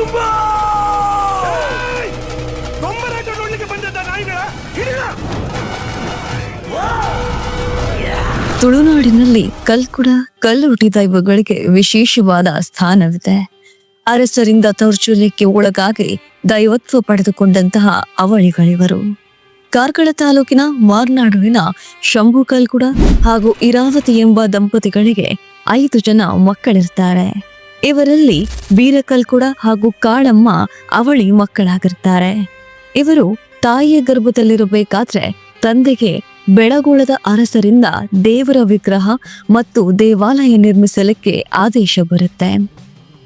ತುಂಬ! ಕಲ್ ನೋಡ್ಲಿಕ್ಕೆ ಬಂದದ್ದ ನಾಯಿಗಳ? ಹಿಡಿದ! ತುಳುನಾಡಿನಲ್ಲಿ ಕಲ್ಕುಡ ಕಲ್ಲುಟಿ ದೈವಗಳಿಗೆ ವಿಶೇಷವಾದ ಸ್ಥಾನವಿದೆ. ಅರಸರಿಂದ ದೌರ್ಜನ್ಯಕ್ಕೆ ಒಳಗಾಗಿ ದೈವತ್ವ ಪಡೆದುಕೊಂಡಂತಹ ಅವಳಿಗಳಿವರು. ಕಾರ್ಕಳ ತಾಲೂಕಿನ ಮಾರ್ನಾಡುವಿನ ಶಂಭು ಕಲ್ಕುಡ ಹಾಗೂ ಇರಾವತಿ ಎಂಬ ದಂಪತಿಗಳಿಗೆ ಐದು ಜನ ಮಕ್ಕಳಿರ್ತಾರೆ. ಇವರಲ್ಲಿ ಬೀರಕಲ್ಕುಡ ಹಾಗೂ ಕಾಳಮ್ಮ ಅವಳಿ ಮಕ್ಕಳಾಗಿರ್ತಾರೆ. ಇವರು ತಾಯಿಯ ಗರ್ಭದಲ್ಲಿರಬೇಕಾದ್ರೆ ತಂದೆಗೆ ಬೆಳಗೊಳದ ಅರಸರಿಂದ ದೇವರ ವಿಗ್ರಹ ಮತ್ತು ದೇವಾಲಯ ನಿರ್ಮಿಸಲಿಕ್ಕೆ ಆದೇಶ ಬರುತ್ತೆ.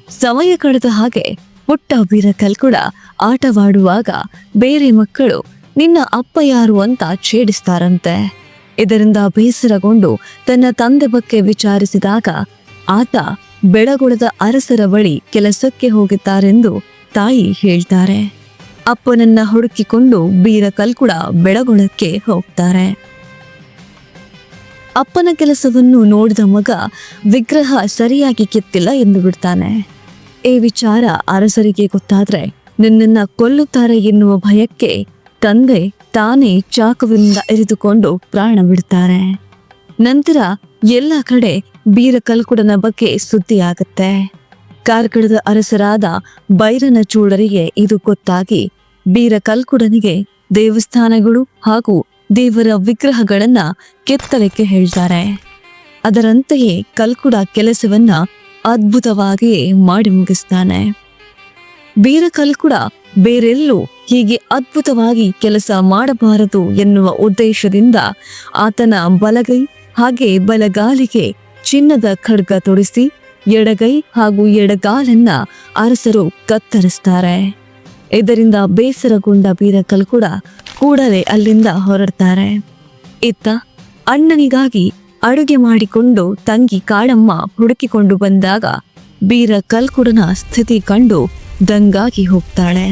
ಸಮಯ ಕಳೆದ ಹಾಗೆ ಪುಟ್ಟ ಬೀರಕಲ್ ಕೂಡ ಆಟವಾಡುವಾಗ ಬೇರೆ ಮಕ್ಕಳು ನಿನ್ನ ಅಪ್ಪ ಯಾರು ಅಂತ ಛೇಡಿಸ್ತಾರಂತೆ. ಇದರಿಂದ ಬೇಸರಗೊಂಡು ತನ್ನ ತಂದೆ ಬಗ್ಗೆ ವಿಚಾರಿಸಿದಾಗ ಆತ ಬೆಳಗೊಳದ ಅರಸರ ಬಳಿ ಕೆಲಸಕ್ಕೆ ಹೋಗಿದ್ದಾರೆಂದು ತಾಯಿ ಹೇಳ್ತಾರೆ. ಅಪ್ಪನನ್ನ ಹುಡುಕಿಕೊಂಡು ಬೀರ ಕಲ್ಕುಡ ಬೆಳಗೊಳಕ್ಕೆ ಹೋಗ್ತಾರೆ. ಅಪ್ಪನ ಕೆಲಸವನ್ನು ನೋಡಿದ ಮಗ ವಿಗ್ರಹ ಸರಿಯಾಗಿ ಕೆತ್ತಿಲ್ಲ ಎಂದು ಬಿಡ್ತಾನೆ. ಈ ವಿಚಾರ ಅರಸರಿಗೆ ಗೊತ್ತಾದ್ರೆ ನಿನ್ನನ್ನ ಕೊಲ್ಲುತ್ತಾರೆ ಎನ್ನುವ ಭಯಕ್ಕೆ ತಂದೆ ತಾನೇ ಚಾಕುವಿನಿಂದ ಇರಿದುಕೊಂಡು ಪ್ರಾಣ ಬಿಡ್ತಾರೆ. ನಂತರ ಎಲ್ಲ ಕಡೆ ಬೀರಕಲ್ಕುಡನ ಬಗ್ಗೆ ಸುದ್ದಿಯಾಗುತ್ತೆ. ಕಾರ್ಕಳದ ಅರಸರಾದ ಬೈರನ ಚೂಡರಿಗೆ ಇದು ಗೊತ್ತಾಗಿ ಬೀರಕಲ್ಕುಡನಿಗೆ ದೇವಸ್ಥಾನಗಳು ಹಾಗೂ ದೇವರ ವಿಗ್ರಹಗಳನ್ನ ಕೆತ್ತಲಿಕ್ಕೆ ಹೇಳ್ತಾರೆ ಅದರಂತೆಯೇ ಕಲ್ಕುಡ ಕೆಲಸವನ್ನ ಅದ್ಭುತವಾಗಿಯೇ ಮಾಡಿ ಮುಗಿಸ್ತಾನೆ. ಬೀರಕಲ್ಕುಡ ಬೇರೆಲ್ಲೂ ಹೀಗೆ ಅದ್ಭುತವಾಗಿ ಕೆಲಸ ಮಾಡಬಾರದು ಎನ್ನುವ ಉದ್ದೇಶದಿಂದ ಆತನ ಬಲಗೈ ಹಾಗೆ ಬಲಗಾಲಿಗೆ ಚಿನ್ನದ ಖಡ್ಗ ತೊಡಿಸಿ ಎಡಗೈ ಹಾಗೂ ಎಡಗಾಲನ್ನ ಅರಸರು ಕತ್ತರಿಸ್ತಾರೆ. ಇದರಿಂದ ಬೇಸರಗೊಂಡ ಬೀರಕಲ್ ಕೂಡ ಕೂಡಲೇ ಅಲ್ಲಿಂದ ಹೊರಡ್ತಾರೆ. ಇತ್ತ ಅಣ್ಣನಿಗಾಗಿ ಅಡುಗೆ ಮಾಡಿಕೊಂಡು ತಂಗಿ ಕಾಳಮ್ಮ ಹುಡುಕಿಕೊಂಡು ಬಂದಾಗ ಬೀರ ಕಲ್ಕುಡನ ಸ್ಥಿತಿ ಕಂಡು ದಂಗಾಗಿ ಹೋಗ್ತಾಳೆ.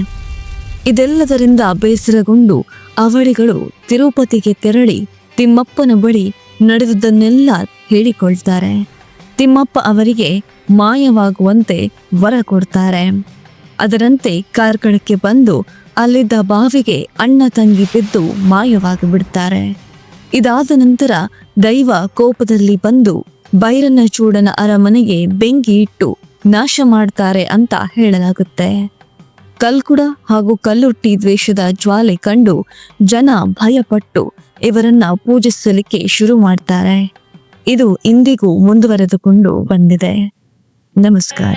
ಇದೆಲ್ಲದರಿಂದ ಬೇಸರಗೊಂಡು ಅವಳಿಗಳು ತಿರುಪತಿಗೆ ತೆರಳಿ ತಿಮ್ಮಪ್ಪನ ಬಳಿ ನಡೆದುದನ್ನೆಲ್ಲ ಹೇಳಿಕೊಳ್ತಾರೆ. ತಿಮ್ಮಪ್ಪ ಅವರಿಗೆ ಮಾಯವಾಗುವಂತೆ ವರ ಕೊಡ್ತಾರೆ. ಅದರಂತೆ ಕಾರ್ಕಳಕ್ಕೆ ಬಂದು ಅಲ್ಲಿದ್ದ ಬಾವಿಗೆ ಅಣ್ಣ ತಂಗಿ ಬಿದ್ದು ಮಾಯವಾಗಿ ಬಿಡ್ತಾರೆ ಇದಾದ ನಂತರ ದೈವ ಕೋಪದಲ್ಲಿ ಬಂದು ಬೈರನ ಚೂಡನ ಅರಮನೆಗೆ ಬೆಂಕಿ ಇಟ್ಟು ನಾಶ ಮಾಡ್ತಾರೆ ಅಂತ ಹೇಳಲಾಗುತ್ತೆ. ಕಲ್ಕುಡ ಹಾಗೂ ಕಲ್ಲುಟ್ಟಿ ದ್ವೇಷದ ಜ್ವಾಲೆ ಕಂಡು ಜನ ಭಯಪಟ್ಟು ಇವರನ್ನ ಪೂಜಿಸಲಿಕ್ಕೆ ಶುರು ಮಾಡ್ತಾರೆ. ಇದು ಇಂದಿಗೂ ಮುಂದುವರೆದುಕೊಂಡು ಬಂದಿದೆ. ನಮಸ್ಕಾರ.